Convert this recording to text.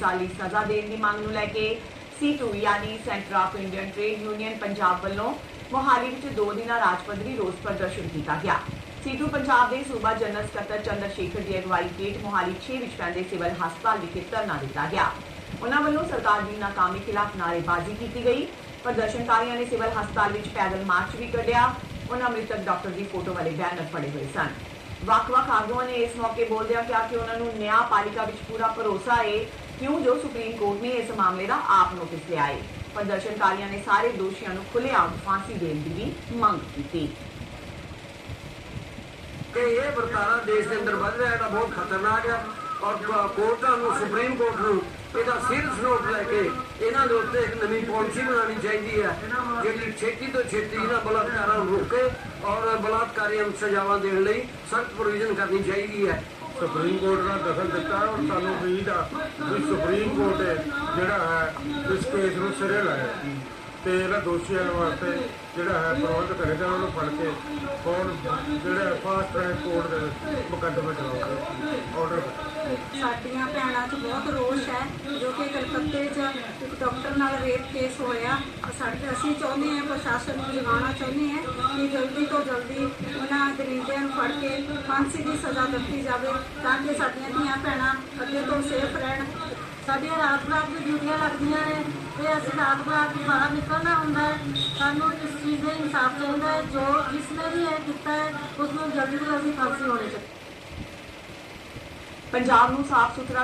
ਸਾਲੀ ਸਜ਼ਾ ਦੇਣ ਦੀ ਮੰਗ ਨੂੰ ਲੈ ਕੇ C2 ਯਾਨੀ centre of Indian trade union Punjab ਵੱਲੋਂ ਮੋਹਾਲੀ ਵਿੱਚ ਦੋ ਦਿਨਾਂ ਰਾਜ ਪੱਧਰੀ ਰੋਸ ਪ੍ਰਦਰਸ਼ਨ ਕੀਤਾ ਗਿਆ। C2 ਪੰਜਾਬ ਦੇ ਸੂਬਾ ਜਨਰਲ ਸਕੱਤਰ ਚੰਦਰ ਸ਼ੇਖਰ ਦੀ ਅਗਵਾਈ ਹੇਠ ਮੋਹਾਲੀ 6 ਵਿੱਚ ਪੈਂਦੇ ਸਿਵਲ ਹਸਪਤਾਲ ਵਿਖੇ ਧਰਨਾ ਦਿੱਤਾ ਗਿਆ। ਉਹਨਾਂ ਵੱਲੋਂ ਸਰਕਾਰ ਦੀ ਨਾਕਾਮੀ ਖਿਲਾਫ ਨਾਅਰੇਬਾਜ਼ੀ ਕੀਤੀ ਗਈ। ਪ੍ਰਦਰਸ਼ਨਕਾਰੀਆਂ ਨੇ ਸਿਵਲ ਹਸਪਤਾਲ ਵਿੱਚ ਪੈਦਲ ਮਾਰਚ ਵੀ ਕੱਢਿਆ। ਉਹਨਾਂ ਮ੍ਰਿਤਕ ਡਾਕਟਰ ਦੀ ਫੋਟੋ ਵਾਲੇ ਬੈਨਰ ਫੜੇ ਹੋਏ ਸਨ। ਵੱਖ-ਵੱਖ ਆਗੂਆਂ ਨੇ ਇਸ ਮੌਕੇ ਬੋਲਦਿਆਂ ਕਿਹਾ ਕਿ ਉਹਨਾਂ ਨੂੰ ਨਿਆਂ ਪਾਲਿਕਾ ਵਿੱਚ ਪੂਰਾ ਭਰੋਸਾ ਹੈ ਕਿਉਂ ਜੋ ਸੁਪਰੀਮ ਕੋਰਟ ਨੇ ਇਸ ਮਾਮਲੇ ਦਾ ਆਪ ਨੋਟਿਸ ਲਿਆ ਪ੍ਰਦਰਸ਼ਨਕਾਰੀਆਂ ਨੇ ਸਾਰੇ ਦੋਸ਼ੀਆਂ ਨੂੰ ਖੁੱਲ੍ਹੇਆਮ ਫਾਂਸੀ ਦੇਣ ਦੀ ਵੀ ਮੰਗ ਕੀਤੀ। ਕਿ ਇਹ ਵਰਤਾਰਾ ਦੇਸ਼ ਦੇ ਅੰਦਰ ਵੱਧ ਰਿਹਾ ਇਹਦਾ ਬਹੁਤ ਖਤਰਨਾਕ ਹੈ ਔਰ ਕੋਰਟਾਂ ਨੂੰ, ਸੁਪਰੀਮ ਕੋਰਟ ਨੂੰ ਇਹਦਾ ਸੀਰੀਅਸ ਨੋਟ ਲੈ ਕੇ ਇਹਨਾਂ ਦੇ ਉੱਤੇ ਇੱਕ ਨਵੀਂ ਪਾਲਿਸੀ ਬਣਾਉਣੀ ਚਾਹੀਦੀ ਹੈ, ਜਿਹੜੀ ਛੇਤੀ ਤੋਂ ਛੇਤੀ ਇਹਨਾਂ ਬਲਾਤਕਾਰਾਂ ਨੂੰ ਰੋਕੇ ਔਰ ਬਲਾਤਕਾਰੀਆਂ ਨੂੰ ਸਜ਼ਾਵਾਂ ਦੇਣ ਲਈ ਸਖਤ ਪ੍ਰੋਵੀਜ਼ਨ ਕਰਨੀ ਚਾਹੀਦੀ ਹੈ। ਸੁਪਰੀਮ ਕੋਰਟ ਨੇ ਦਖਲ ਦਿੱਤਾ ਔਰ ਸਾਨੂੰ ਉਮੀਦ ਆ ਵੀ ਸੁਪਰੀਮ ਕੋਰਟ ਜਿਹੜਾ ਹੈ, ਇਸ ਕੇਸ ਨੂੰ ਸਿਰੇ ਲਾਏ। ਤੇ ਇਹਨਾਂ ਦੋਸ਼ੀਆਂ ਵਾਸਤੇ ਜਿਹੜਾ ਹੈ ਪ੍ਰਬੰਧ ਕਰੇਗਾ ਉਹਨਾਂ ਨੂੰ ਫੜ ਕੇ ਕੌਣ ਜਿਹੜਾ ਫਾਸਟ ਟ੍ਰੈਕ ਕੋਰਟ ਦੇ ਮੁਕੱਦਮਾ ਚਲਾਉਗਾ ਆਰਡਰ ਸਾਡੀਆਂ ਭੈਣਾਂ 'ਚ ਬਹੁਤ ਰੋਸ਼ ਹੈ, ਜੋ ਕਿ ਕਲਕੱਤੇ 'ਚ ਇੱਕ ਡਾਕਟਰ ਨਾਲ ਰੇਪ ਕੇਸ ਹੋਇਆ। ਸਾਡੇ ਅਸੀਂ ਚਾਹੁੰਦੇ ਹਾਂ, ਪ੍ਰਸ਼ਾਸਨ ਨੂੰ ਜਗਾਉਣਾ ਚਾਹੁੰਦੇ ਹਾਂ ਕਿ ਜਲਦੀ ਤੋਂ ਜਲਦੀ ਉਹਨਾਂ ਦਰਿੰਦਿਆਂ ਨੂੰ ਫੜ ਕੇ ਫਾਂਸੀ ਦੀ ਸਜ਼ਾ ਦਿੱਤੀ ਜਾਵੇ ਤਾਂ ਕਿ ਸਾਡੀਆਂ ਧੀਆਂ ਭੈਣਾਂ ਅੱਗੇ ਤੋਂ ਸੇਫ ਰਹਿਣ। ਸਾਡੀਆਂ ਰਾਤ ਰਾਤ ਦੀ ਡਿਊਟੀਆਂ ਲੱਗਦੀਆਂ ਨੇ, ਤੇ ਅਸੀਂ ਰਾਤ ਰਾਤ ਬਾਹਰ ਨਿਕਲਣਾ ਹੁੰਦਾ ਹੈ। ਸਾਨੂੰ ਇਸ ਚੀਜ਼ ਦਾ ਇਨਸਾਫ ਚਾਹੀਦਾ ਹੈ, ਜੋ ਜਿਸਨੇ ਵੀ ਇਹ ਕੀਤਾ ਹੈ, ਉਸ ਨੂੰ ਜਲਦੀ ਤੋਂ ਜਲਦੀ ਫਾਂਸੀ ਹੋਣੀ ਚਾਹੀਦੀ ਪੰਜਾਬ ਨੂੰ ਸਾਫ਼ ਸੁਥਰਾ